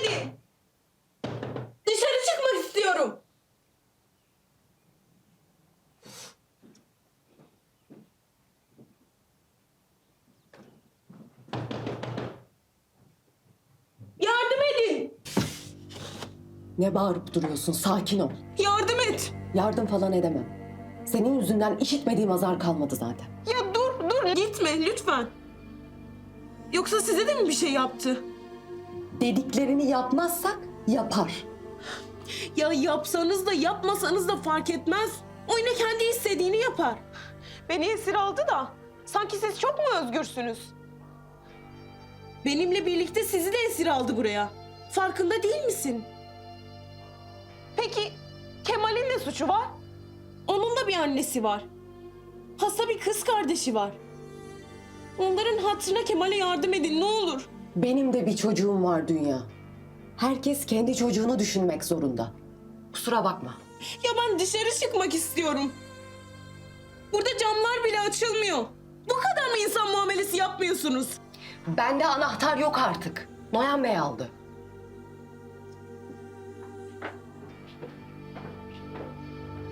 edin. Dışarı çıkmak istiyorum. Yardım edin. Ne bağırıp duruyorsun? Sakin ol. Yardım et. Yardım falan edemem. Senin yüzünden işitmediğim azar kalmadı zaten. Ya dur dur gitme lütfen. Yoksa size de mi bir şey yaptı? Dediklerini yapmazsak yapar. Ya yapsanız da yapmasanız da fark etmez. O yine kendi istediğini yapar. Beni esir aldı da sanki siz çok mu özgürsünüz? Benimle birlikte sizi de esir aldı buraya. Farkında değil misin? Peki Kemal'in ne suçu var? Onun da bir annesi var. Hasta bir kız kardeşi var. Onların hatırına Kemal'e yardım edin ne olur. Benim de bir çocuğum var dünya. Herkes kendi çocuğunu düşünmek zorunda. Kusura bakma. Ya ben dışarı çıkmak istiyorum. Burada camlar bile açılmıyor. Bu kadar mı insan muamelesi yapmıyorsunuz? Bende anahtar yok artık. Noyan Bey aldı.